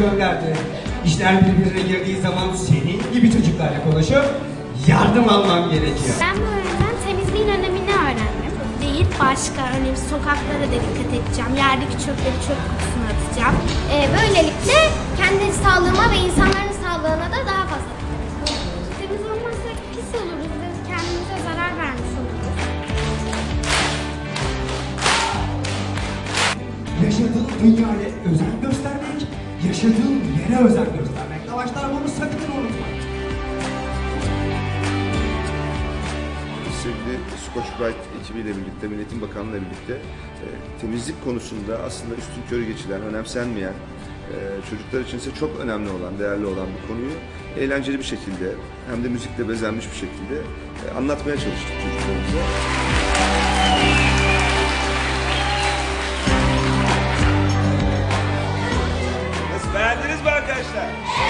gönderdi. İşler birbirine girdiği zaman senin gibi çocuklarla konuşup yardım almam gerekiyor. Ben bu öğrenden temizliğin önemini öğrendim. Değil başka örneğin sokaklara da dikkat edeceğim. Yerdeki çöpleri çöp kutusuna atacağım. Ee, böylelikle kendi sağlığıma ve insanların Yaşadığın dünyaya özen göstermek, yaşadığın yere özen göstermek. Savaşlar bunu sakın unutma. sevgili Scotch Bright ekibiyle birlikte, Milletin Bakanlığı'yla birlikte e, temizlik konusunda aslında üstün körü geçilen, önemsenmeyen, e, çocuklar için ise çok önemli olan, değerli olan bir konuyu eğlenceli bir şekilde hem de müzikle bezenmiş bir şekilde e, anlatmaya çalıştık çocuklarımıza. でしたよ